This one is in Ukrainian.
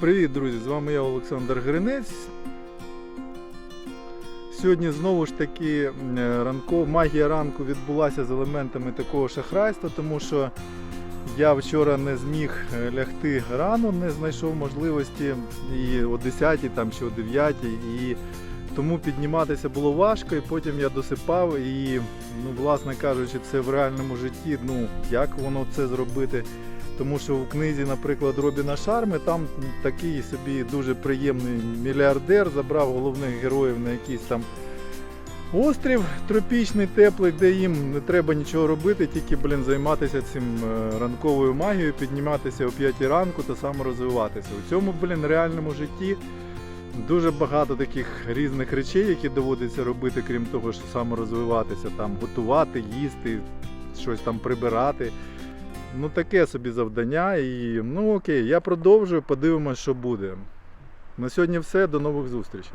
Привіт, друзі! З вами я Олександр Гринець. Сьогодні знову ж таки е, магія ранку відбулася з елементами такого шахрайства, тому що я вчора не зміг е, лягти рано, не знайшов можливості і о 10 там, чи о 9 і тому підніматися було важко, і потім я досипав. І, ну, власне кажучи, це в реальному житті, ну як воно це зробити. Тому що в книзі, наприклад, Робіна Шарми, там такий собі дуже приємний мільярдер забрав головних героїв на якийсь там острів тропічний, теплий, де їм не треба нічого робити, тільки блін, займатися цим е, ранковою магією, підніматися о 5 ранку та саморозвиватися. У цьому блін, реальному житті дуже багато таких різних речей, які доводиться робити, крім того, що саморозвиватися, там готувати, їсти, щось там прибирати. Ну, таке собі завдання. І ну окей, я продовжую, подивимось, що буде. На сьогодні все, до нових зустрічей.